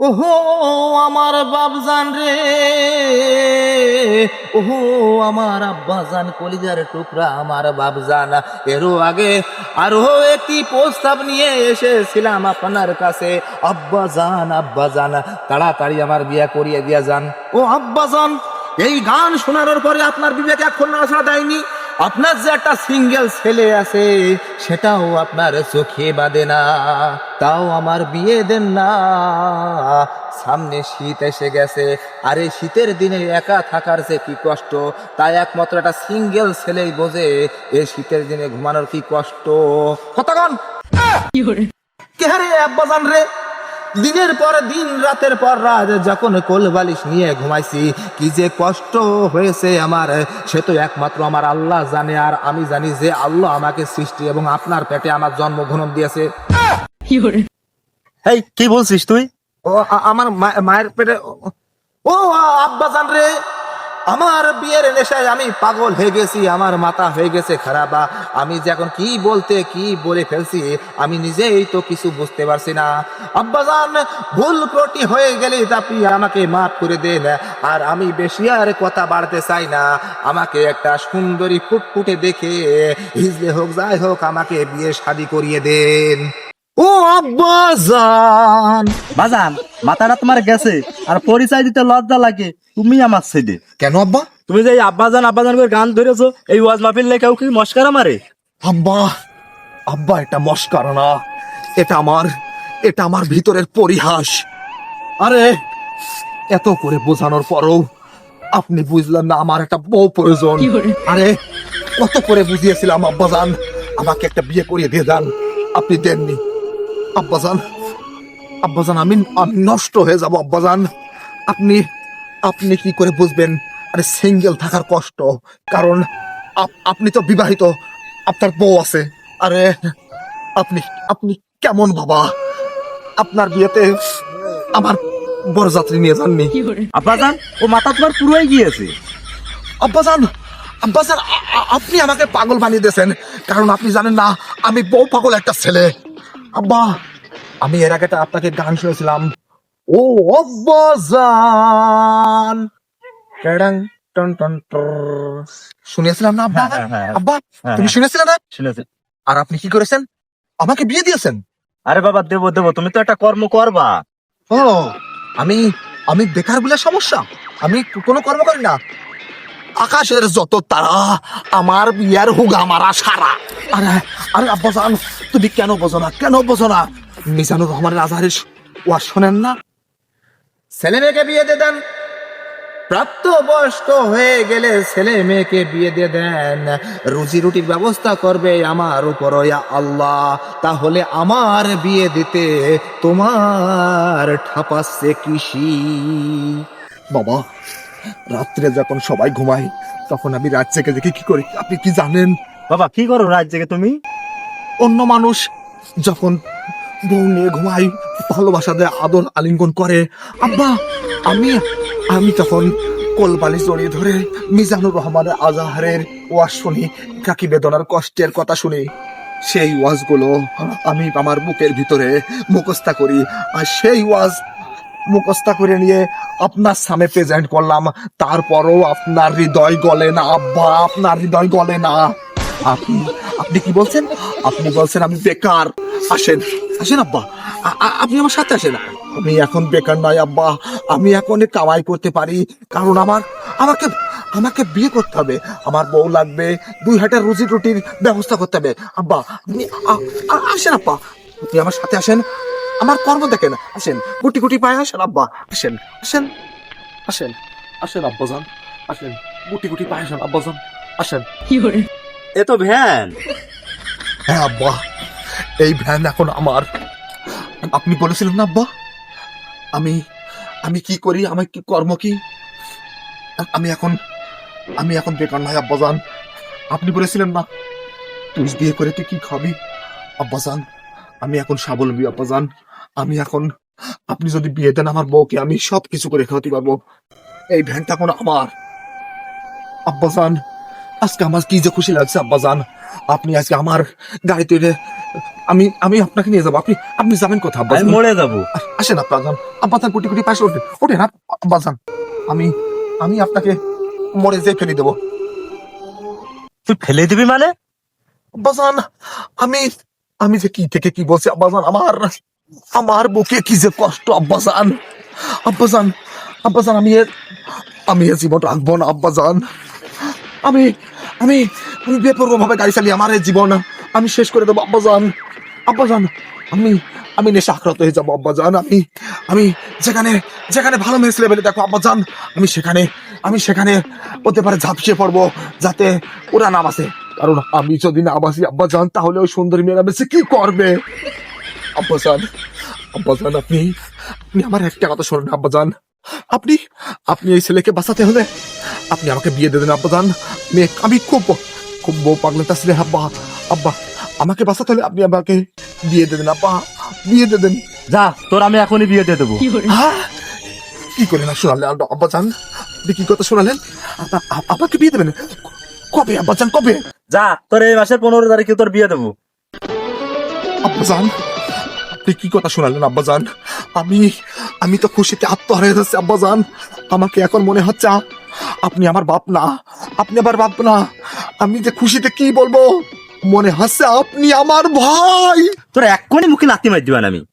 ওহো, আমার বাপজান রে। ওহো, আমার আব্বাজান কলিজার টুকরা, আমার বাপজান। এরও আগে আরও একটি প্রস্তাব নিয়ে এসেছিলাম আপনার কাছে। আব্বাজান আব্বাজান, তাড়াতাড়ি আমার বিয়ে করিয়ে দিয়া যান। ও আব্বাজান, এই গান শোনানোর পরে আপনার বিবেকে এখন নড়াচড়া দেয়নি? আপনার যে একটা সিঙ্গেল ছেলে আছে সেটাও আপনার চোখে বাঁধে না। তাও আমার বিয়ে দেন না। সামনে শীত এসে গেছে আর এই শীতের দিনে একা থাকার যে কি কষ্ট তাই একমাত্র একটা সিঙ্গেল ছেলেই বোঝে এই শীতের দিনে ঘুমানোর কি কষ্ট। কতক্ষণ? কে রে আব্বাজান রে? দিনের পর দিন রাতের পর রাত যখন কোল বালিশ নিয়ে ঘুমাইছি কি যে কষ্ট হয়েছে আমার। সে তো একমাত্র আমার আল্লাহ জানে আর আমি জানি যে আল্লাহ আমাকে সৃষ্টি এবং আপনার পেটে আমার জন্মগ্রহণ দিয়েছে। এই কি বলছিস তুই? ও আমার মায়ের পেটে ও আব্বা জান রে। আমার বিয়ের নেশায় আমি পাগল হয়ে গেছি, আমার মাথা হয়ে গেছে খারাপ আমি যে এখন কি বলতে, কি বলে ফেলছি, আমি নিজেই তো কিছু বুঝতে পারছি না। আব্বাজান, ভুল ত্রুটি হয়ে গেলে আপনি আমাকে মাফ করে দেন আর আমি বেশি আর কথা বাড়তে চাই না। আমাকে একটা সুন্দরী ফুটফুটে দেখে, হিজলে হোক, যাই হোক, আমাকে বিয়ে শাদি করিয়ে দেন। ও আব্বাজান বাজান মাথাটা তোমার গেছে আর পরিচয় দিতে লজ্জা লাগে তুমি আমার ছেলে। কেন আব্বা? তুমি যে এই আব্বাজান আব্বাজান করে গান ধরেছো এই ওয়াজ মাহফিল লেগে কেউ কি মস্কারা মারে? আব্বা আব্বা এটা মস্কার না। এটা আমার এটা আমার ভিতরের পরিহাস। আরে এত করে বোঝানোর পরও আপনি বুঝলেন না আমার একটা বউ প্রয়োজন। আরে কত করে বুঝিয়েছিলাম আব্বাজান আমাকে একটা বিয়ে করিয়ে দিয়ে যান। আপনি দেননি। আব্বাজান আব্বাজান আমি আমি নষ্ট হয়ে যাব আব্বাজান। আপনি আপনি কি করে বুঝবেন? আরে সিঙ্গেল থাকার কষ্ট। কারণ আপ- আপনি তো বিবাহিত আপনার বউ আছে। আরে আপনি আপনি কেমন বাবা? আপনার বিয়েতে আমার বরযাত্রী নিয়ে যাননি। আব্বাজান ও মাথা তোমার পুরোই গিয়েছে। আব্বাজান আব্বাজান আপনি আমাকে পাগল বানিয়ে দিয়েছেন। কারণ আপনি জানেন না আমি বউ পাগল একটা ছেলে। আব্বা আমি এর আগে আপনাকে গান শুনেছিলাম। ও আব্বাজান ট্যাডাং টন টন শুনেছিলাম না আব্বা? হ্যাঁ, হ্যাঁ, হ্যাঁ। আব্বা তুমি। শুনেছিলে না? শুনেছি। আর আপনি কি করেছেন? আমাকে বিয়ে দিয়েছেন। আরে বাবা দেবো দেবো তুমি তো একটা কর্ম করবা। ও আমি আমি বেকার বলে সমস্যা। আমি কোনো কর্ম করি না। আকাশের যত তারা আমার বিয়ার হুগা মারা সারা। আরে আরে আব্বাজান তুমি কেন বোঝো না কেন বোঝো না? মিজানুর রহমানের আজহারের ওয়াজ শোনেন না? ছেলে মেয়েকে বিয়ে দিয়ে দেন। প্রাপ্ত বয়স্ক হয়ে গেলে ছেলে মেয়েকে বিয়ে দিয়ে দেন। রুজি রুটির ব্যবস্থা করবে আমার উপর আল্লাহ। তাহলে আমার বিয়ে দিতে তোমার ঠাপাচ্ছে কৃষি। বাবা রাত্রে যখন সবাই ঘুমাই তখন আমি রাত জেগে দেখি কি করি। আপনি কি জানেন? বাবা কি করো রাত জেগে তুমি? অন্য মানুষ যখন বউ নিয়ে ঘুমাই, ভালোবাসা দেয়, আদর আলিঙ্গন করে। আব্বা, আমি আমি তখন কোলবালি জড়িয়ে ধরে মিজানুর রহমানের আজাহারের ওয়াজ শুনি, কাকি বেদনার কষ্টের কথা শুনি। সেই ওয়াজগুলো আমি আমার বুকের ভিতরে মুখস্থা করি আর সেই ওয়াজ মুখস্থা করে নিয়ে আপনার সামনে প্রেজেন্ট করলাম। তারপরও আপনার হৃদয় গলে না, আব্বা, আপনার হৃদয় গলে না। আপনি আপনি কি বলছেন? আপনি বলছেন আমি বেকার। আসেন আসেন আব্বা। আপনি আমার সাথে আসেন। আমি এখন বেকার নয় আব্বা। আমি এখন কামাই করতে পারি। কারণ আমার, আমাকে আমাকে বিয়ে করতে হবে। আমার বউ লাগবে, দুই হাজার রুজি রুটির ব্যবস্থা করতে হবে। আব্বা, আপনি আসেন আব্বা। আপনি আমার সাথে আসেন। আমার কর্ম দেখেন। আসেন। গুটি গুটি পায়ে আসেন আব্বা। আসেন আসেন আসেন আসেন আব্বাজান। আসেন। গুটি গুটি পায়ে আসেন আব্বাজান। আসেন। এ তো ভ্যান। হ্যাঁ আব্বা। এই ভ্যান এখন আমার। আপনি বলেছিলেন না, আব্বা? আমি আমি কি করি? আমার কি কর্ম কি? আমি এখন আমি এখন বেকার নয় আব্বাজান আপনি বলেছিলেন না, তুই বিয়ে করে তুই কি খাবি? আব্বাজান আমি এখন স্বাবলম্বী আব্বাজান আমি এখন, আপনি যদি বিয়ে দেন আমার বউকে, আমি সব কিছু করে খাওয়াতে পারব। এই ভ্যানটা এখন আমার। আব্বাজান আজকে আমার কি যে খুশি লাগছে আব্বাজান আপনি আজকে আমার গাড়িতে উঠে আমি আমি আপনাকে নিয়ে যাব। আপনি আপনি যাবেন কোথা আব্বা আমি মরে যাব। আসেন আব্বাজান আব্বাজান কোটি কোটি পাশে ওঠে ওঠে না আব্বাজান আমি আমি আপনাকে মরে যে ফেলে দেবো। তুই ফেলে দিবি মানে? আব্বাজান আমি আমি যে কি থেকে কি বলছি আব্বাজান আমার আমার বুকে কি যে কষ্ট আব্বাজান আব্বাজান আব্বাজান আমি এর আমি এ জীবন রাখব না আব্বাজান আমি আমি আমি বেপরোয়া ভাবে গাড়ি চালিয়ে আমার এই জীবন, আমি শেষ করে দেবো, আব্বাজান। আব্বাজান, আমি আমি নেশা আক্রান্ত হয়ে যাব, আব্বাজান। আমি আমি যেখানে যেখানে ভালো মেস লেভেলে দেখো, আব্বাজান, আমি সেখানে আমি সেখানে হতে পারে ঝাপসিয়ে পড়ব, যাতে ওরা নাম আসে কারণ আমি যদি না বাসি আব্বাজান, তাহলে ওই সুন্দরী মেয়েরা বেশি কি করবে? আব্বাজান আব্বাজান, আপনি আপনি আমার একটা কথা শোনেন, আব্বাজান। আপনি আপনি এই ছেলেকে বাঁচাতে হলে আপনি আমাকে বিয়ে দেবেন দেন আব্বাজান। মেয়ে আমি খুব খুব বউ পাগলে তাসলে আব্বা আব্বা আমাকে বাঁচাতে হলে আপনি আমাকে বিয়ে দেবেন দেন আব্বা বিয়ে দেবেন যা তোর আমি এখনই বিয়ে দিয়ে দেবো? কি করে? না শোনালেন আব্বা- আব্বাজান? আপনি কি কথা শোনালেন? আমাকে বিয়ে দেবেন? কবে আব্বাজান কবে? যা তোর এই মাসের পনেরো তারিখে তোর বিয়ে দেবো। আব্বাজান আপনি কি কথা শোনালেন, আব্বাজান? আমি আমি তো খুশিতে আত্মহারা হয়ে যাচ্ছি, আব্বাজান। আমাকে এখন মনে হচ্ছে আপনি আমার বাপ না। আপনি আমার বাপ না। আমি যে খুশিতে কি বলব? মনে হচ্ছে আপনি আমার ভাই। তোর এক্ষুনি মুখে লাথি মার দিবেন আমি।